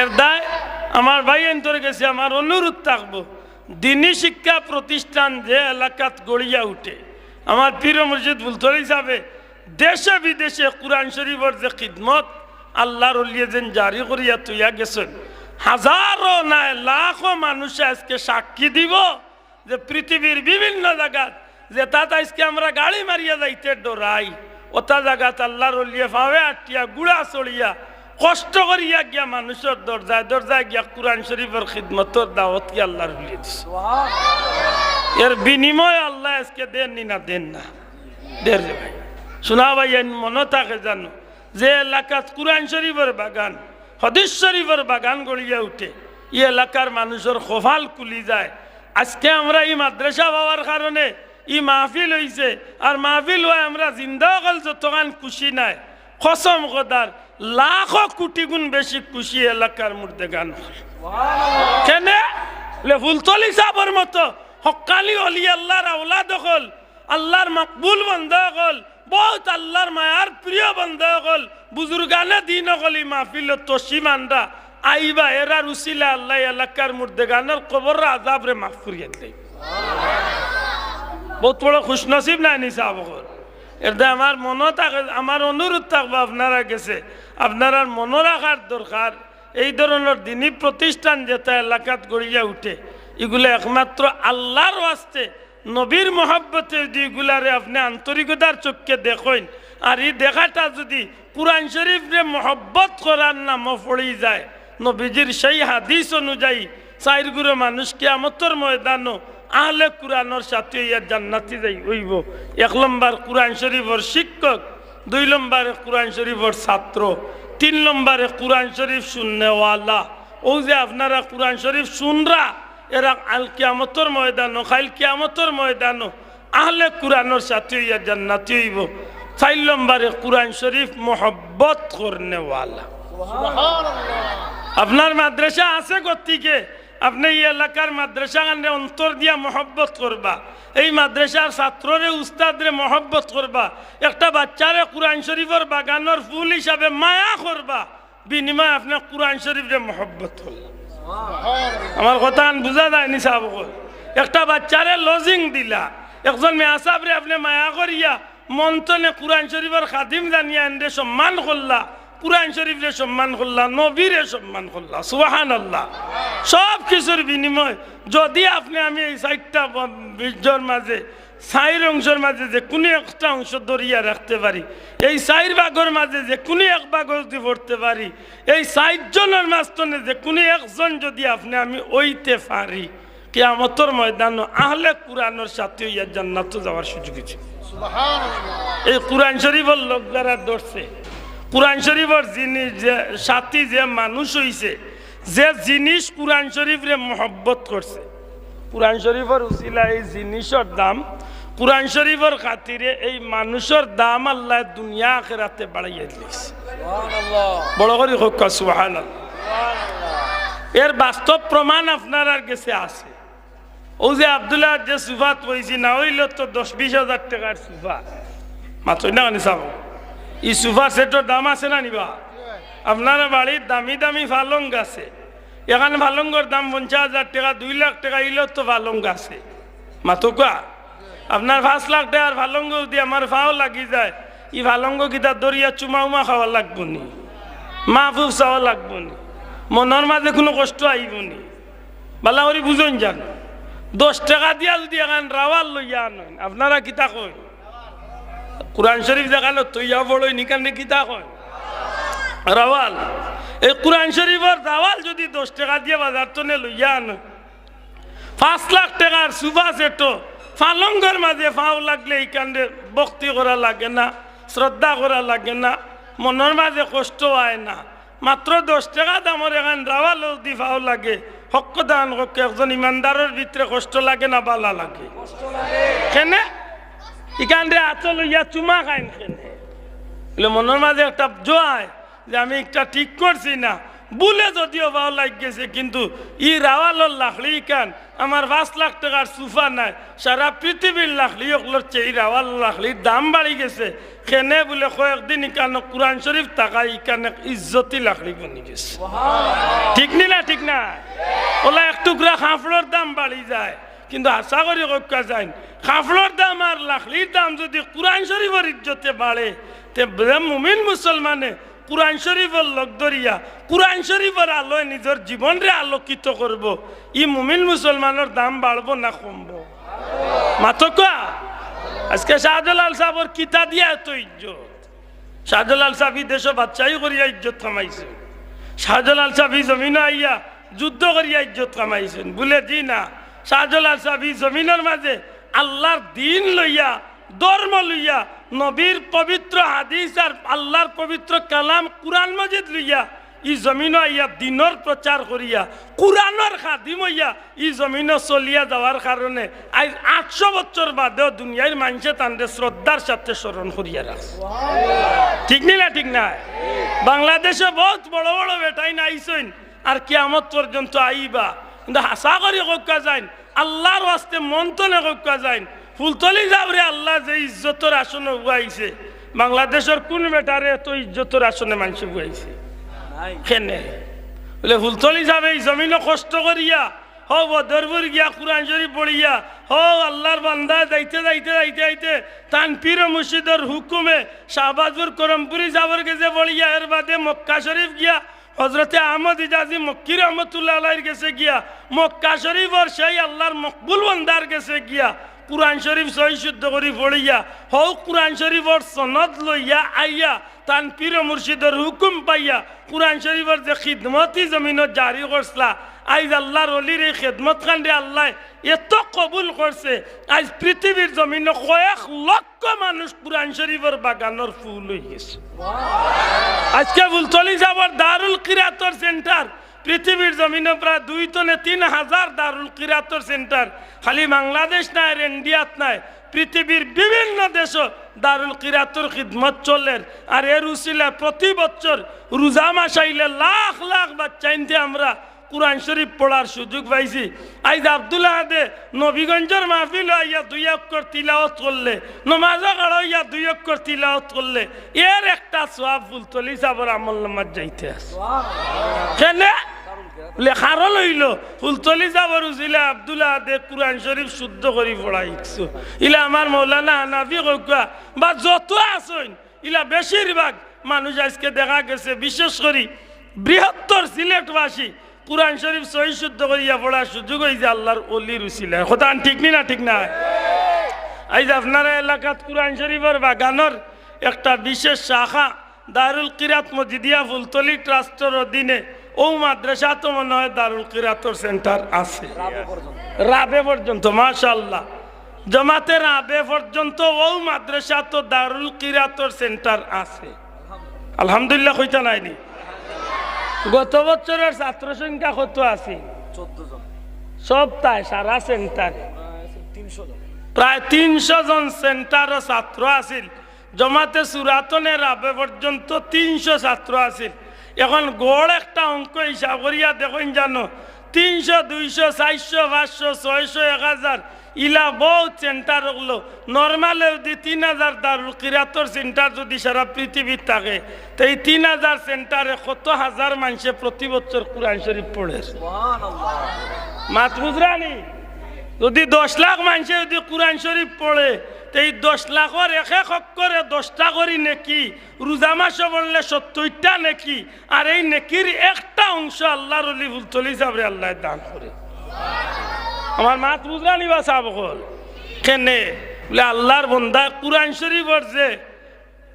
এর দায় আমার ভাই অন্তরে গেছে, আমার অনুরোধ থাকব। দিনী শিক্ষা প্রতিষ্ঠান যে এলাকাত গড়িয়া উঠে, আমার পীর মসজিদ বুলতল হিসাবে দেশে বিদেশে কোরআন শরীফের যে খিদমত, আল্লাহর যেন জারি করিয়া তুইয়া গেছেন। হাজারো নাই লাখো মানুষ আজকে সাক্ষী দিব যে পৃথিবীর বিভিন্ন জায়গাত যে তাত আজকে আমরা গাড়ি মারিয়া যাইতে ডরাই ওটা জায়গাত আল্লাহর উলিয়ে ফাওয়ে আটিয়া গুড়া চড়িয়া কষ্ট করিয়া গিয়া মানুষের দরজায় দরজায় গিয়া কোরআন শরীফের খিদমতর দাওয়াত কি আল্লাহর উলিয়ে দিছে। এর বিনিময় আল্লাহ আজকে দেন নি না দেন না? দেন রে ভাই। শোনা ভাই মনে থাকে জানো যে এলাকাত কোরআন শরীফের বাগান হদিস শরীফের বাগান গড়িয়া উঠে এই এলাকার মানুষের খোফাল কুলি যায়। আজকে আমরা এই মাদ্রাসা পাওয়ার কারণে ই মাহফিল হইছে আর মাহফিল হয় আমরা জিন্দা অকল যতগান খুশি নাই কসম কদার লাখো কোটি গুণ বেশি খুশি এলাকার মধ্যে গান হয়। কেনে? ফুলতলি সাবর মতো হকালি অলি আল্লাহর আওলাদ হল, আল্লাহর মকবুল বন্ধ হল, বহুত আল্লাহর মায়ার প্রিয় বন্ধ হল, বুজুর্গানে দিন হল মাহফিল তসিম আন্ডা। আইবা এরার উসিলা আল্লাহ এলাকার মধ্যে গানের কবর আজাব রে মাফ করিয়ে দেয়। বহুত বড় খুশনসিব নাই নিসা বকর এটা আমার মনে থাকে আমার অনুরোধ থাকব আপনারা গেছে। আপনারা মনে রাখার দরকার। এই ধরনের দিনী প্রতিষ্ঠান যেটা এলাকাত গড়িয়া উঠে, এগুলো একমাত্র আল্লাহর ওয়াস্তে নবীর মহাব্বতে যদি এগুলারে আপনি আন্তরিকতার চোখকে দেখেন, আর এই দেখাটা যদি কোরআন শরীফরে মহব্বত করার নাম পড়ি যায়, নবীজির সেই হাদিস অনুযায়ী চাইরগুলো মানুষ কেমতর ময়দানও আহলে কোরআনের সাথে ইয়ার জান্নাতি যাই হইব। এক নম্বর কোরআন শরীফর শিক্ষক দুই নম্বরে কোরআন শরীফর ছাত্র তিন নম্বরে কোরআন শরীফ শূন্যওয়ালা ও যে আপনারা কোরআন শরীফ শুনরা এরা আল কিয়ামতর ময়দানো খাইল কিয়ামতর ময়দানো আহলে কোরআনের সাথে ইয়ার জান্নাতি হইব। চার নম্বরে কোরআন শরীফ মোহব্বত করনেওয়ালা। আপনার মাদ্রাসা আছে গতিকে আপনি এই এলাকার মাদ্রাসা কানে অন্তর দিয়া মহব্বত করবা। এই মাদ্রাসার ছাত্ররে, উস্তাদরে মহব্বত করবা। একটা বাচ্চারে কোরআন শরীফের বাগানের ফুল হিসাবে মায়া করবা। বিনিময় আপনার কোরআন শরীফরে মহব্বত করলা আমার কথা বুঝা যায়নি সাহেব একটা বাচ্চারে লজিং দিলা। একজন মেয়াসাবরে আপনি মায়া করিয়া মন্থনে কোরআন শরীফের খাদিম জানিয়া সম্মান করলা। কোরআন শরীফরে সম্মান করলা নবীরে সম্মান করলা সুবাহান আল্লাহ সব কিছুর বিনিময় যদি আপনি আমি এই চারটা বীর্যর মাঝে চাইর অংশের মাঝে যে কোনো একটা অংশ দরিয়া রাখতে পারি এই চাইর ভাগের মাঝে যে কোনো এক ভাগ যদি পড়তে পারি এই চারজনের মাঝখানে যে কোনো একজন যদি আপনি আমি ওইতে পারি কেয়ামতর ময়দান আহলে কোরআনের সাথে ইয়া জান্নাত যাওয়ার সুযোগ আছে এই কোরআন শরীফের লোক যারা ধরছে কোরআন শরীফের জিনিস যে সাথী যে মানুষ হইছে যে জিনিস কোরআন শরীফরে মহব্বত করছে কোরআন শরীফের উচিলা এই জিনিসের দাম কোরআন শরীফের খাতিরে এই মানুষের দাম আল্লাহ দুনিয়া আখেরাতে বাড়াইয়া দিয়েছে। বড় করে হোক সুহান এর বাস্তব প্রমাণ আপনার আর গেছে আছে। ও যে আবদুল্লাহ যে সুফাত কইছি না হইল তো দশ বিশ হাজার টাকার সুফা। মাত্র না চাব ই সুফা সেটের দাম আছে না নিবা? আপনারা বাড়ির দামি দামি ফালং আছে। এখানে ফালঙ্গর দাম পঞ্চাশ হাজার টাকা, দুই লাখ টাকা ইলেও তো ফালং আছে মাতুকা আপনার পাঁচ লাখ টাকার ফালঙ্গ যদি আমার ফাও লাগি যায়, ই ফালঙ্গ কিতা দরিয়া চুমা উমা খাওয়া লাগবো নি? মা ফুফ চাওয়া লাগবো নি? মনের মাঝে কোনো কষ্ট আইব নি? বালা করে বুঝন যান দশ টাকা দিয়া যদি এখন রাওয়াল লইয়া আনেন আপনারা কিতা কই কোরআন শরীফ দেখাল তৈয়া বড়ই নিকানে কিতা কয়? রাওয়াল এই কোরআন শরীফের দাওয়াল যদি দশ টাকা দিয়ে বাজার তো নে লইয়া আনেন পাঁচ লাখ টাকার সুভা সেটো ফালঙ্গর মাঝে ফাও লাগলে এই কাণ্ডে ভক্তি করা লাগে না, শ্রদ্ধা করা লাগে না, মনের মাঝে কষ্ট হয় না। মাত্র দশ টাকা দামের এখান রাওয়াল দি ফাও লাগে হক্ক দান হক একজন ইমানদারের ভিতরে কষ্ট লাগে না, বালা লাগে। কেনে? ইকান্ডে আত লইয়া চুমা খাইন কেনে? বলে মনের মাঝে একটা জোয়ায় যে আমি একটা ঠিক করছি না। বুলে যদিও ভালো গেছে কিন্তু ই রাওয়ালর লাখলি কান? আমার পাঁচ লাখ টাকার সুফা নাই। সারা পৃথিবীর লাখলি ওগুলোর চেয়ে রাওয়াল লাখলির দাম বাড়ি গেছে। খেনে বলে কয়েকদিন ইকানে কোরআন শরীফ তাকাই ইকানে ইজ্জতি লাকড়ি বনি গেছে। ঠিক নি না ঠিক না? ওলা এক টুকরা খাফড়োর দাম বাড়ি যায়। কিন্তু আশা করি কক্কা যায়। খাফড়োর দাম আর লাকড়ির দাম যদি কোরআন শরীফের ইজ্জতে বাড়ে, তে মুমিন মুসলমানে কোরআন শরীফের লগ ধরিয়া, কোরআন শরীফের আলোয় নিজের জীবনরে আলোকিত করব। ই মুমিন মুসলমানের দাম বাড়বো না কমবো। মাতকা, আজকে শাহজালাল সাহর কিতা দিয়া এত ইজ্জত। শাহজালাল সাহেব দেশ বাচ্চাই করিয়া ইজ্জত কামাইছে শাহজালাল সাহেব জমিন আইয়া যুদ্ধ করিয়া ইজ্জত কামাইছেন। বলে দি না শাহজালাল সাহেব জমিনের মাঝে আল্লাহর দিন লইয়া, ধর্ম লইয়া, নবীর পবিত্র হাদিস আর আল্লাহর পবিত্র কালাম কুরআন মজিদ লইয়া ই জমিন আইয়া দিনর প্রচার করিয়া, কুরআনের খাদিম হইয়া ই জমিন চলিয়া যাওয়ার কারণে আজ আটশো বছর বাদেও দুনিয়ার মানুষে তান্ডে শ্রদ্ধার সাথে স্মরণ করিয়া রাখছে। ঠিক না ঠিক না বাংলাদেশে বহুত বড় বড় বেটাই নাইছেন, আর কিয়ামত পর্যন্ত আইবা। কিন্তু হাসা করি কক্কা যাইন আল্লাহর ওয়াস্তে মন্তনে কক্কা যাইন। ফুলতলি যাবরে আল্লাহ যে ইজ্জতর আসনে উগাইছে বাংলাদেশের কোন বেটারে এত ইজ্জতর আসনে মানুষ উগাইছে? কেনে? বলে ফুলতলি যাবে এই জমিনে কষ্ট করিয়া হো বদরপুর গিয়া কোরআন শরীফ পড়িয়া হো আল্লাহর বান্দা যাইতে যাইতে যাইতে যাইতে তান পীর মুর্শিদর হুকুমে শাহবাজপুর করমপুরি যাবার গেছে পড়িয়া এর বাদে মক্কা শরীফ গিয়া হজরতে আহমদ ইজাজি মক্কির রহমতুল্লাহ আলাইর গেছে গিয়া মক্কা শরীফর সেই আল্লাহর মকবুল বন্দার গেছে গিয়া কোরআন শরীফ সহি শুদ্ধ করি পড়িয়া হৌ কোরআন শরীফর সনদ লইয়া আইয়া তান পীর মুর্শিদর হুকুম পাইয়া কোরআন শরীফর যে খিদমতি জমিনত জারি করছলা আইজ আল্লাহর অলির এই খেদমত খান্ডে আল্লাহ এত কবুল করছে আজ পৃথিবীর জমিনে কয়েক লক্ষ মানুষ কোরআন শরীফের বাগানের ফুল হয়ে গেছে আজকে ফুলতলি যাবার দারুল কিরাতর সেন্টার পৃথিবীর জমিনে প্রায় দুই টনে তিন হাজার দারুল কিরাতর সেন্টার। খালি বাংলাদেশ নাই আর ইন্ডিয়াত নাই। পৃথিবীর বিভিন্ন দেশ দারুল কিরাতর খিদমত চলের। আর এর উসিলা প্রতি বছর রোজা মাস আইলে লাখ লাখ বাচ্চা ইনতে আমরা কোরআন শরীফ পড়ার সুযোগ পাইছি। আইজ আবদুল্লাহ দে নবীগঞ্জের মাহফিল আইয়া দুই অক্ষর তিলাওয়াত করলে নমাজা কাড়া ইয়া দুই অক্ষর তিলাওত করলে এর একটা সোয়াব ফুলতলি সাবর আমল নামাজ যাইতে আছে। কেনে? লেখারও লইল। ফুলতলি যাবর উজিলে আবদুল্লাহ দে কোরআন শরীফ শুদ্ধ করি পড়াইছো ইলা আমার মৌলানা হানাফি কইকা বা যত আসইন ইলা বেশিরভাগ মানুষ আজকে দেখা গেছে, বিশেষ করে বৃহত্তর সিলেটবাসী কোরআন শরীফ সহি শুদ্ধ করিয়া পড়ার সুযোগ হয়েছে আল্লাহর অলির উচিলে কথা ঠিক নি না ঠিক না? আইজ আপনারা এলাকাত কোরআন শরীফের বাগানের একটা বিশেষ শাখা, দারুল কিরাত মজিদিয়া ফুলতলি ট্রাস্টের অধীনে ও মাদ্রাসা তো মনে হয় দারুল কিরাতর সেন্টার আছে। রাবে পর্যন্ত মাশাল্লাহ জমাতে রাবে পর্যন্ত ও মাদ্রাসা তো দারুল কিরাতর সেন্টার আছে। আলহামদুলিল্লাহ কইতা নাইনি। গত বছরের ছাত্র সংখ্যা কত আছে? সব তাই সারা সেন্টারে। প্রায় তিনশো জন সেন্টারও ছাত্র আছিল। জমাতে সুরাতনের আবে পর্যন্ত তিনশো ছাত্র আছিল। এখন গড় একটা অঙ্ক হিসাব করিয়া দেখুন জানো, তিনশো, দুইশো, চারশো, পাঁচশো, ছয়শো, এক হাজার, ইলা বহুত সেন্টার হলো। নর্মালে যদি তিন হাজার দারুল কিরাতর সেন্টার যদি সারা পৃথিবীর থাকে, তো এই তিন হাজার সেন্টারে কত হাজার মানুষে প্রতি বছর কোরআন শরীফ পড়ে? মাত বুঝরানি? যদি দশ লাখ মানুষে যদি কোরআন শরীফ পড়ে এই দশ লাখর এক এক অক্ষরে দশটা করি নেকি? রোজা মাসে বললে সত্তরটা নেকি? আর এই নেকির একটা অংশ আল্লাহর অলি ফুলতলি সাবরে আল্লাহ দান করে। আমার মাত বুঝরানি বা সাব কেনে? বলে আল্লাহর বন্দা কোরআন শরীফর যে,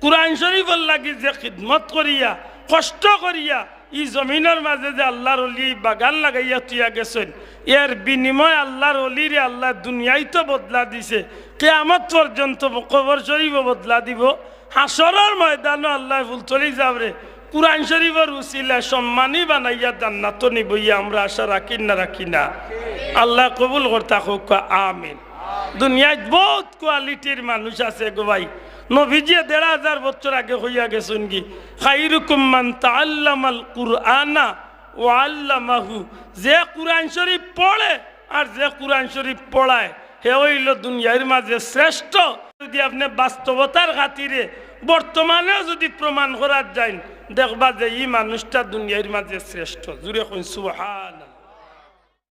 কোরআন শরীফর লাগি যে খিদমত করিয়া, কষ্ট করিয়া ই জমিনের মাঝে যে আল্লাহর অলি বাগান লাগাইয়া তুইয়া গেছেন, এর বিনিময় আল্লাহর অলিরে আল্লাহ দুনিয়াই তো বদলা দিছে। কেয়ামত পর্যন্ত কবর শরীফ বদলা দিব। হাসরের ময়দানও আল্লাহ ফুল ফুলতলি যাবরে কোরআন শরীফের উসিলা সম্মানী বানাইয়া জান্নাত নিবইয়া আমরা আশা রাখি না রাখি না। আল্লাহ কবুল করতা হোক আমিন। দুনিয়ায় বহুত কোয়ালিটির মানুষ আছে গো ভাই। নভিজিয়ে দেড় হাজার বছর আগে হইয়া গেছেন কি? খাইরুকুম মান তাআল্লামাল কুরআনা ও আল্লামাহু। যে কোরআন শরীফ পড়ে আর যে কোরআন শরীফ পড়ায়। হে হইল দুনিয়ার মাঝে শ্রেষ্ঠ। যদি আপনি বাস্তবতার খাতিরে বর্তমানেও যদি প্রমাণ করার যায় দেখবা যে এই মানুষটা দুনিয়ার মাঝে শ্রেষ্ঠ। জুড়ে কইসু সুবহানাল্লাহ।